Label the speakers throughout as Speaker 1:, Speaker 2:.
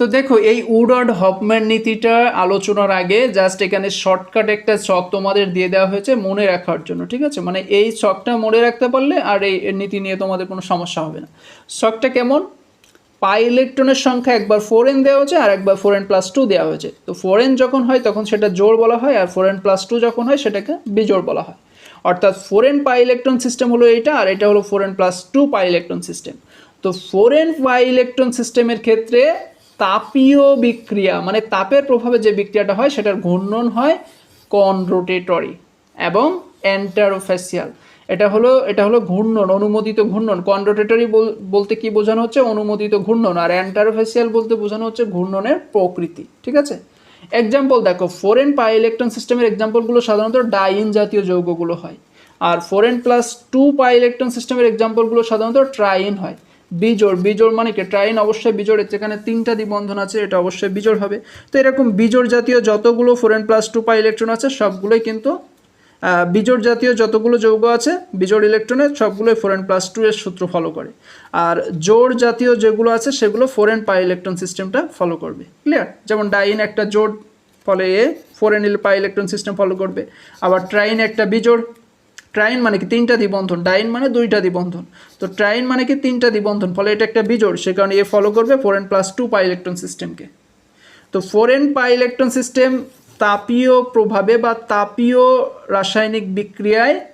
Speaker 1: তো দেখো, এই উডার্ড হপম্যান নীতিটা আলোচনার আগে জাস্ট এখানে শর্টকাট একটা ছক তোমাদের দিয়ে দেওয়া হয়েছে মনে রাখার জন্য, ঠিক আছে? মানে এই ছকটা মনে রাখতে পারলে আর এই নীতি নিয়ে তোমাদের কোনো সমস্যা হবে না। ছকটা কেমন? পাই ইলেকট্রনের সংখ্যা একবার ফোর এন দেওয়া হয়েছে আর একবার ফোর এন প্লাস টু দেওয়া হয়েছে। তো ফোর এন যখন হয় তখন সেটা জোর বলা হয় আর ফোর এন প্লাস টু যখন হয় সেটাকে বিজোড় বলা হয়। অর্থাৎ four n pi electron system হলো এইটা আর এটা হলো four n plus two pi electron system তো ফোর এন পাই ইলেকট্রন সিস্টেমের ক্ষেত্রে তাপীয় বিক্রিয়া মানে তাপের প্রভাবে যে বিক্রিয়াটা হয় সেটার ঘূর্ণন হয় কন রোটেটরি এবং অ্যান্টারোফেসিয়াল। এটা হলো এটা হলো ঘূর্ণন, অনুমোদিত ঘূর্ণন। কনরোটেটরি বলতে কি বোঝানো হচ্ছে? অনুমোদিত ঘূর্ণন। আর অ্যান্টারোফেসিয়াল বলতে বোঝানো হচ্ছে ঘূর্ণনের প্রকৃতি, ঠিক আছে? এক্সাম্পল দেখো ফোরেন পাই ইলেকট্রন সিস্টেমের এক্সাম্পলগুলো সাধারণত ডাইন জাতীয় যৌগগুলো হয়। আর four n plus two pi electron সিস্টেমের এক্সাম্পলগুলো সাধারণত ট্রাইন হয়। বিজোড় বিজোড় মানে কি? ট্রাইন অবশ্যই বিজোড় যেখানে তিনটা দ্বিবন্ধন আছে, এটা অবশ্যই বিজোড় হবে। তো এরকম বিজোড় জাতীয় যতগুলো four n plus two pi electron আছে, সবগুলোই কিন্তু বিজোড় জাতীয় যতগুলো যৌগ আছে, বিজোড় ইলেকট্রনের সবগুলোই ফোরেন প্লাস টু এর সূত্র ফলো করে। আর জোড় জাতীয় যেগুলো আছে, সেগুলো ফোরেন পাই ইলেকট্রন সিস্টেমটা ফলো করবে। ক্লিয়ার যেমন ডাইন একটা জোড় ফলে এ four n pi electron system follow করবে। আবার ট্রাইন একটা বিজোড় ট্রাইন মানে কি তিনটা দিবন্ধন ডাইন মানে দুইটা দিবন্ধন তো ট্রাইন মানে কি তিনটা দিবন্ধন ফলে এটা একটা বিজোড়, সে কারণে এ ফলো করবে four n plus two pi electron সিস্টেমকে তো four n pi electron system তাপীয় প্রভাবে বা তাপীয় রাসায়নিক বিক্রিয়ায়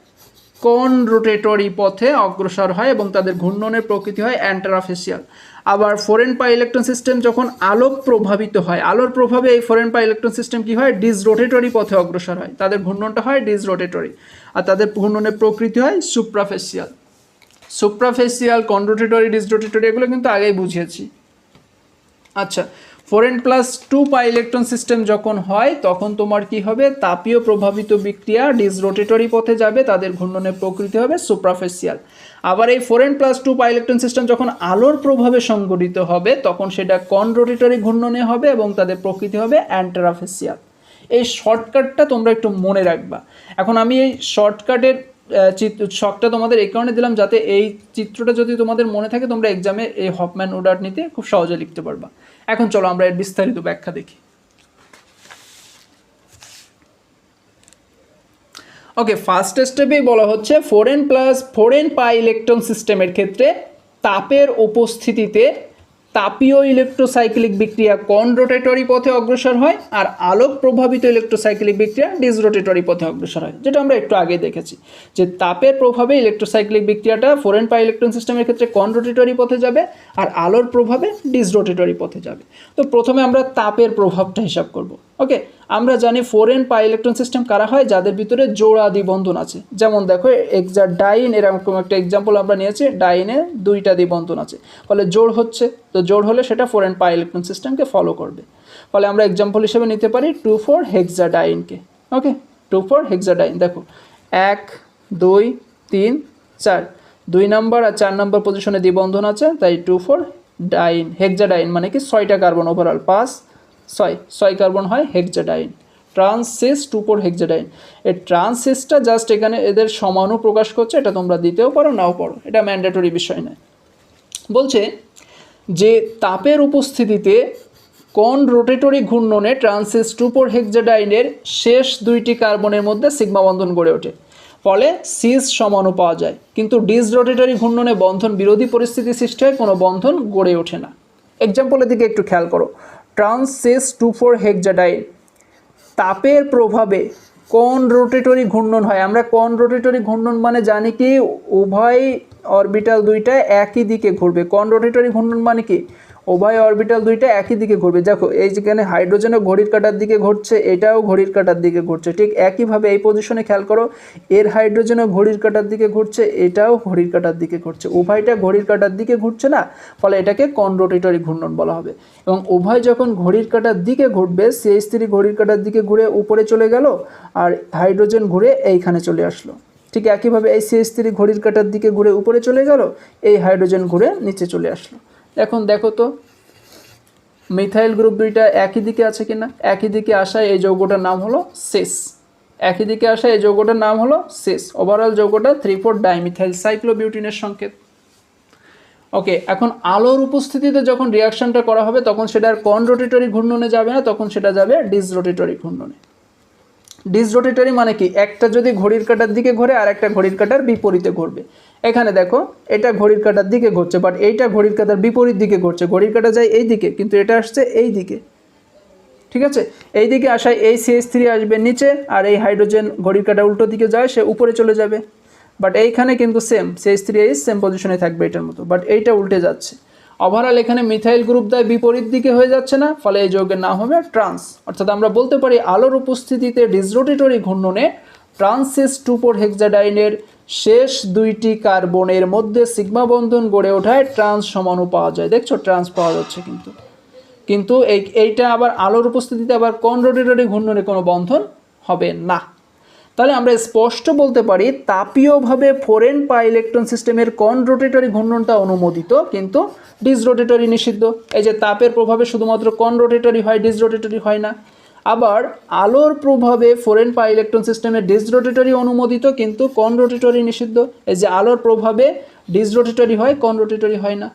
Speaker 1: কন রোটেটরি পথে অগ্রসর হয় এবং তাদের ঘূর্ণনের প্রকৃতি হয় অ্যান্টারাফেসিয়াল? আবার ফোরেন পাই ইলেকট্রন সিস্টেম যখন আলোক প্রভাবিত হয়, আলোর প্রভাবে এই ফোরেন পাই ইলেকট্রন সিস্টেম কি হয়? ডিসরোটেটরি পথে অগ্রসর হয়। তাদের ঘূর্ণনটা হয় ডিসরোটেটরি। আর তাদের ঘূর্ণনের প্রকৃতি হয় সুপ্রাফেসিয়াল। সুপ্রাফেসিয়াল কনরোটেটরি ডিসরোটেটরি, এগুলো কিন্তু আগেই বুঝিয়েছি। আচ্ছা four n plus two pi electron system যখন হয়, তখন তোমার কি হবে? তাপীয় প্রভাবিত বিক্রিয়া ডিসরোটেটরি পথে যাবে, তাদের ঘূর্ণনের প্রকৃতি হবে সুপ্রাফেসিয়াল আবার এই four n plus two pi electron system যখন আলোর প্রভাবে সংগঠিত হবে, তখন সেটা কনরোটেটরি ঘূর্ণনে হবে এবং তাদের প্রকৃতি হবে অ্যান্টারাফেসিয়াল এই শর্টকাটটা তোমরা একটু মনে রাখবা। এখন আমি এই শর্টকাটের চিত্র শখটা তোমাদের এই কারণে দিলাম যাতে এই চিত্রটা যদি তোমাদের মনে থাকে, তোমরা এক্সামে এই হপম্যান ওডার নিতে খুব সহজে লিখতে পারবা। এখন চলো আমরা এর বিস্তারিত ব্যাখ্যা দেখি। ওকে ফার্স্ট স্টেপেই বলা হচ্ছে ফোরেন প্লাস ফোরেন পাই ইলেকট্রন সিস্টেমের ক্ষেত্রে তাপের উপস্থিতিতে তাপীয় ইলেকট্রোসাইক্লিক বিক্রিয়া কন রোটেটরি পথে অগ্রসর হয় আর আলোক প্রভাবিত ইলেকট্রোসাইক্লিক বিক্রিয়া ডিসরোটেটরি পথে অগ্রসর হয়? যেটা আমরা একটু আগে দেখেছি। যে তাপের প্রভাবে ইলেকট্রোসাইক্লিক বিক্রিয়াটা ফোরেন পাই ইলেকট্রন সিস্টেমের ক্ষেত্রে কন রোটেটরি পথে যাবে আর আলোর প্রভাবে ডিসরোটেটরি পথে যাবে। তো প্রথমে আমরা তাপের প্রভাবটা হিসাব করব। ওকে আমরা জানি ফোরেন পাই ইলেকট্রন সিস্টেম কারা হয়? যাদের ভিতরে জোড়া দ্বিবন্ধন আছে। যেমন দেখো এক্সা ডাইন এরকম একটা এক্সাম্পল আমরা নিয়েছি ডাইনে দুইটা দ্বিবন্ধন আছে। ফলে জোড় হচ্ছে, তো জোড় হলে সেটা ফোরেন পাই ইলেকট্রন সিস্টেমকে ফলো করবে। ফলে আমরা এক্সাম্পল হিসেবে নিতে পারি টু ফোর হেক্সা ডাইনকে okay two four hexa diene দেখো। এক, দুই, তিন, চার। দুই নাম্বার আর চার নাম্বার পজিশনে দ্বিবন্ধন আছে, তাই two four diene hexa diene মানে কি? ছয়টা কার্বন ওভারঅল পাঁচ ছয় ছয় কার্বন হয় হেক্সাডাইন ট্রান্সিস টু ফোর হেক্সাডাইন এই ট্রান্সিসটা জাস্ট এখানে এদের সমানও প্রকাশ করছে, এটা তোমরা দিতেও পারো, নাও পারো এটা ম্যান্ডেটরি বিষয় নয়। বলছে যে তাপের উপস্থিতিতে কোন রোটেটরি ঘূর্ণনে ট্রান্সিস টু ফোর হেক্সাডাইনের শেষ দুইটি কার্বনের মধ্যে সিগমা বন্ধন গড়ে ওঠে? ফলে সিস সমানও পাওয়া যায়। কিন্তু ডিস রোটেটরি ঘূর্ণনে বন্ধন বিরোধী পরিস্থিতি সৃষ্টি হয়, কোনো বন্ধন গড়ে ওঠে না। এক্সাম্পলের দিকে একটু খেয়াল করো। ট্রান্সিস টু ফোর হেক্সাডাইন তাপের প্রভাবে কোন রোটেটরি ঘূর্ণন হয়? আমরা কোন রোটেটরি ঘূর্ণন মানে জানি কি, উভয় অরবিটাল দুইটা একই দিকে ঘুরবে। কোন রোটেটরি ঘূর্ণন মানে কি? উভয় অরবিটাল দুইটা একই দিকে ঘুরবে। দেখো, এই যেখানে হাইড্রোজেনও ঘড়ির কাটার দিকে ঘুরছে, এটাও ঘড়ির কাটার দিকে ঘুরছে। ঠিক একইভাবে এই পজিশনে খেয়াল করো, এর হাইড্রোজেনও ঘড়ির কাটার দিকে ঘুরছে, এটাও ঘড়ির কাটার দিকে ঘুরছে। উভয়টা ঘড়ির কাটার দিকে ঘুরছে না, ফলে এটাকে কন রোটেটরি ঘূর্ণন বলা হবে। এবং উভয় যখন ঘড়ির কাটার দিকে ঘুরবে সেই স্ত্রী ঘড়ির কাটার দিকে ঘুরে উপরে চলে গেল আর হাইড্রোজেন ঘুরে এইখানে চলে আসলো। ঠিক একইভাবে এই সি স্ত্রী ঘড়ির কাটার দিকে ঘুরে উপরে চলে গেল, এই হাইড্রোজেন ঘুরে নিচে চলে আসলো। এখন দেখো তো মিথাইল গ্রুপ দুইটা একই দিকে আছে কিনা? একই দিকে আসায় এই যৌগটার নাম হলো সেস একই দিকে আসা এই যৌগটার নাম হলো সেস ওভারঅল যৌগটা থ্রি ফোর ডাইমিথাইল সাইক্লোবিউটিনের সংকেত। ওকে এখন আলোর উপস্থিতিতে যখন রিয়াকশনটা করা হবে, তখন সেটা আর কন রোটেটরি ঘূর্ণনে যাবে না, তখন সেটা যাবে ডিস রোটেটরি ঘূর্ণনে। ডিস রোটেটরি মানে কি? একটা যদি ঘড়ির কাঁটার দিকে ঘোরে আর একটা ঘড়ির কাঁটার বিপরীতে ঘুরবে। এখানে দেখো, এটা ঘড়ির কাটার দিকে ঘুরছে বাট এইটা ঘড়ির কাটার বিপরীত দিকে ঘুরছে। ঘড়ির কাটা যায় এই দিকে, কিন্তু এটা আসছে এই দিকে। ঠিক আছে? এই দিকে আসায় এই সিএস থ্রি আসবে নিচে, আর এই হাইড্রোজেন ঘড়ির কাঁটা উল্টো দিকে যায়, সে উপরে চলে যাবে। বাট এইখানে কিন্তু same CS three H same পজিশনে থাকবে এটার মতো বাট এইটা উল্টে যাচ্ছে। ওভারঅল এখানে মিথাইল গ্রুপ দেয় বিপরীত দিকে হয়ে যাচ্ছে না, ফলে এই যৌগের নাম হবে ট্রান্স অর্থাৎ আমরা বলতে পারি আলোর উপস্থিতিতে ডিসরোটেটরি ঘূর্ণনে ট্রান্সিস টুপোর হেক্সাডাইনের শেষ দুইটি কার্বনের মধ্যে সিগমা বন্ধন গড়ে ওঠায় ট্রান্স সমাণু পাওয়া যায়। দেখছ, ট্রান্স পাওয়া যাচ্ছে কিন্তু। কিন্তু এই, এইটা আবার আলোর উপস্থিতিতে আবার কন রোটেটরি ঘূর্ণনে কোনো বন্ধন হবে না। তাহলে আমরা স্পষ্ট বলতে পারি, তাপীয়ভাবে ফোরেন পা ইলেকট্রন সিস্টেমের কন রোটেটরি ঘূর্ণনটা অনুমোদিত, কিন্তু ডিস রোটেটরি নিষিদ্ধ। এই যে তাপের প্রভাবে শুধুমাত্র কন রোটেটরি হয় ডিস রোটেটরি হয় না। আবার আলোর প্রভাবে ফোরেন পা ইলেকট্রন সিস্টেমের ডিস রোটেটরি অনুমোদিত কিন্তু কন রোটেটরি নিষিদ্ধ। এই যে আলোর প্রভাবে ডিস রোটেটরি হয় কন রোটেটরি হয় না।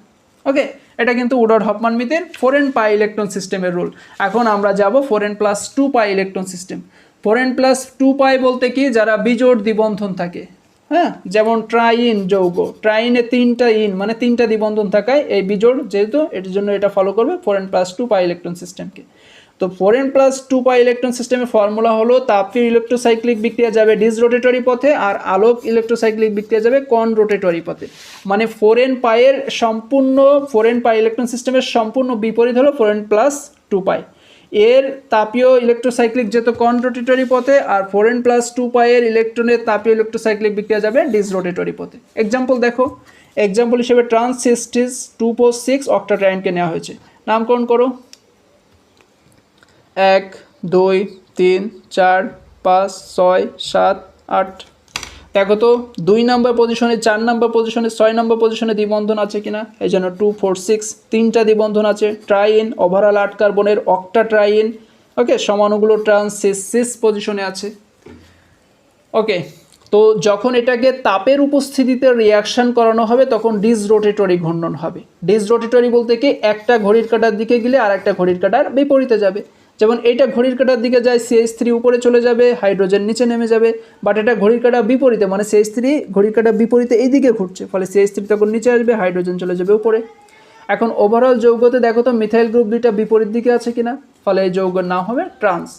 Speaker 1: ওকে এটা কিন্তু উডর হপমান মিতের ফোর এন পাই ইলেকট্রন সিস্টেমের রুল এখন আমরা যাব four n plus two pi electron system four n plus two pi বলতে কি? যারা বিজোড় দ্বিবন্ধন থাকে। হ্যাঁ যেমন ট্রাইন যৌগ। ট্রাইনে তিনটা ইন মানে তিনটা দ্বিবন্ধন থাকায় এই বিজোড় যেহেতু এটার জন্য এটা ফলো করবে four n plus two pi electron সিস্টেমকে তো four n plus two pi electron সিস্টেমের ফর্মুলা হলো তাপীয় ইলেকট্রোসাইক্লিক বিক্রিয়া যাবে ডিস রোটেটরি পথে আর আলোক ইলেকট্রোসাইক্লিক বিক্রিয়া যাবে কন রোটেটরি পথে। মানে ফোর এন পাইয়ের সম্পূর্ণ ফোর এন পাই ইলেকট্রন সিস্টেমের সম্পূর্ণ বিপরীত হলো four n plus two pi এর তাপীয় ইলেকট্রোসাইক্লিক যেহেতু কন রোটেটরি পথে আর ফোর এন প্লাস টু পাইয়ের ইলেকট্রনের তাপীয় ইলেকট্রোসাইক্লিক বিক্রিয়া যাবে ডিস রোটেটরি পথে। এক্সাম্পল দেখো। এক্সাম্পল হিসেবে trans cis cis two four six অক্টাট্রাইনকে নেওয়া হয়েছে। নামকরণ করো। এক, দুই, তিন, চার, পাঁচ, ছয়, সাত, আট। দেখো তো, দুই নাম্বার পজিশনে চার নাম্বার পজিশনে ছয় নাম্বার পজিশনে দ্বিবন্ধন আছে কিনা? এই জন্য টু ফোর সিক্স তিনটা দ্বিবন্ধন আছে। ট্রাইন ওভারঅল আট কার্বনের অক্টা ট্রাইন ওকে সমানুগুলো ট্রান্স সিস সিস পজিশনে আছে। ওকে তো যখন এটাকে তাপের উপস্থিতিতে রিয়াকশন করানো হবে, তখন ডিসরোটেটরি ঘূর্ণন হবে। ডিসরোটেটরি বলতে কি, একটা ঘড়ির কাটার দিকে গেলে আর একটা ঘড়ির কাটার বিপরীতে যাবে। যেমন এটা ঘড়ির কাটার দিকে যায় সিএইচ থ্রি উপরে চলে যাবে, হাইড্রোজেন নিচে নেমে যাবে বাট এটা ঘড়ির কাটা বিপরীতে মানে সিএইচ থ্রি ঘড়ির কাটা বিপরীতে এই দিকে ঘুরছে, ফলে সিএইচ থ্রি তখন নিচে আসবে, হাইড্রোজেন চলে যাবে উপরে। এখন ওভারঅল যৌগতে দেখো তো মিথাইল গ্রুপ দুইটা বিপরীত দিকে আছে কিনা, ফলে এই যৌগ নাম হবে ট্রান্স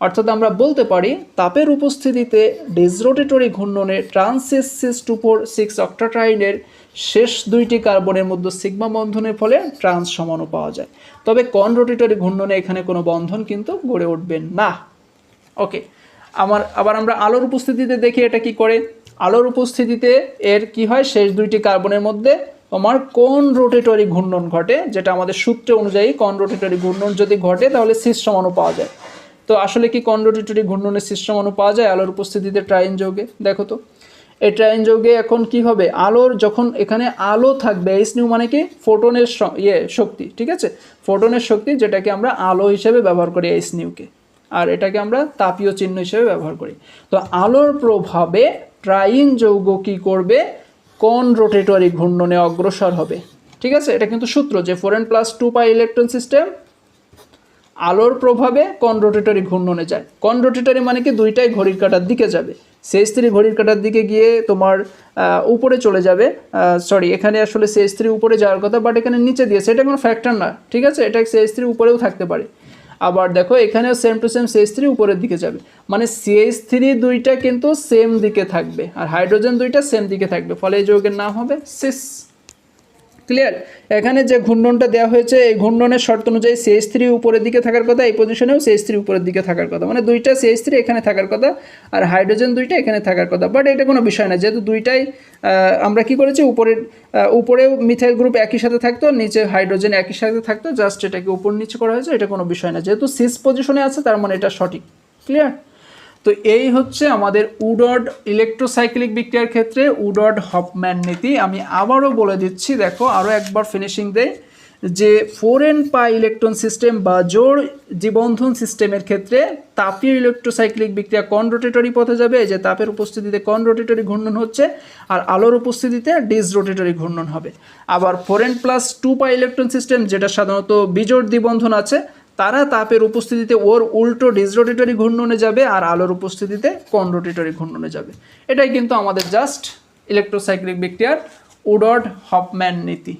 Speaker 1: অর্থাৎ আমরা বলতে পারি, তাপের উপস্থিতিতে disrotatory ঘূর্ণনে trans cis two four six অক্টাট্রাইনের শেষ দুইটি কার্বনের মধ্যে সিগমা বন্ধনের ফলে ট্রান্স সমাণু পাওয়া যায়। তবে কন রোটেটরি ঘূর্ণনে এখানে কোনো বন্ধন কিন্তু গড়ে উঠবে না। ওকে আমার, আবার আমরা আলোর উপস্থিতিতে দেখি এটা কি করে। আলোর উপস্থিতিতে এর কি হয়? শেষ দুইটি কার্বনের মধ্যে তোমার কোন রোটেটরি ঘূর্ণন ঘটে, যেটা আমাদের সূত্র অনুযায়ী কন রোটেটরি ঘূর্ণন যদি ঘটে, তাহলে সিস সমানও পাওয়া যায়। তো আসলে কি কন রোটেটরি ঘূর্ণনের সিস্টেম সমাণু পাওয়া যায় আলোর উপস্থিতিতে ট্রাইন যৌগে? দেখো তো, এই ট্রাইন যৌগে এখন কি হবে? আলোর যখন এখানে আলো থাকবে এইচ নিউ মানে কি? ফোটনের ইয়ে শক্তি, ঠিক আছে? ফোটনের শক্তি যেটাকে আমরা আলো হিসেবে ব্যবহার করি এইচ নিউকে আর এটাকে আমরা তাপীয় চিহ্ন হিসেবে ব্যবহার করি। তো আলোর প্রভাবে ট্রাইন যৌগ কি করবে? কোন রোটেটরি ঘূর্ণনে অগ্রসর হবে? ঠিক আছে? এটা কিন্তু সূত্র যে four n plus two pi electron system আলোর প্রভাবে কন রোটেটরি ঘূর্ণনে যায়। কন রোটেটরি মানে কি? দুইটাই ঘড়ির কাটার দিকে যাবে। সেই স্ত্রী ঘড়ির কাটার দিকে গিয়ে তোমার উপরে চলে যাবে। সরি এখানে আসলে সেই স্ত্রী উপরে যাওয়ার কথা বাট এখানে নিচে দিয়েছে এটা কোনো ফ্যাক্টর না ঠিক আছে? এটা সেই স্ত্রী উপরেও থাকতে পারে। আবার দেখো, এখানেও same to same CH three উপরের দিকে যাবে। মানে সিএইচ থ্রি দুইটা কিন্তু সেম দিকে থাকবে, আর হাইড্রোজেন দুইটা সেম দিকে থাকবে। ফলে এই যৌগের নাম হবে সিস ক্লিয়ার এখানে যে ঘূর্ণনটা দেওয়া হয়েছে, এই ঘূর্ণনের শর্ত অনুযায়ী সিএইচ থ্রি উপরের দিকে থাকার কথা, এই পজিশনেও সিএইচ থ্রি উপরের দিকে থাকার কথা। মানে দুইটা সিএইচ থ্রি এখানে থাকার কথা, আর হাইড্রোজেন দুইটা এখানে থাকার কথা। বাট এটা কোনো বিষয় না, যেহেতু দুইটাই আমরা কি করেছি, উপরের উপরেও মিথাইল গ্রুপ একই সাথে থাকতো, নিচে হাইড্রোজেন একই সাথে থাকতো জাস্ট এটাকে উপর নিচে করা হয়েছে, এটা কোনো বিষয় না। যেহেতু সিস পজিশনে আছে, তার মানে এটা সঠিক। ক্লিয়ার তো এই হচ্ছে আমাদের উডড ইলেকট্রোসাইক্লিক বিক্রিয়ার ক্ষেত্রে উডড হপম্যান নীতি। আমি আবারও বলে দিচ্ছি, দেখো আরও একবার ফিনিশিং দেই, যে four n pi electron system বা জোড় জীবন্ধন সিস্টেমের ক্ষেত্রে তাপীয় ইলেকট্রোসাইক্লিক বিক্রিয়া কন রোটেটরি পথে যাবে। যে তাপের উপস্থিতিতে কন রোটেটরি ঘূর্ণন হচ্ছে আর আলোর উপস্থিতিতে ডিস রোটেটরি ঘূর্ণন হবে। আবার four n plus two pi electron system যেটা সাধারণত বিজোড় দ্বিবন্ধন আছে তারা তাপের উপস্থিতিতে ওর উল্টো ডিসরোটেটরি ঘূর্ণনে যাবে আর আলোর উপস্থিতিতে কনরোটেটরি ঘূর্ণনে যাবে। এটাই কিন্তু আমাদের জাস্ট ইলেকট্রোসাইক্লিক বিক্রিয়ার উডড হপম্যান নীতি।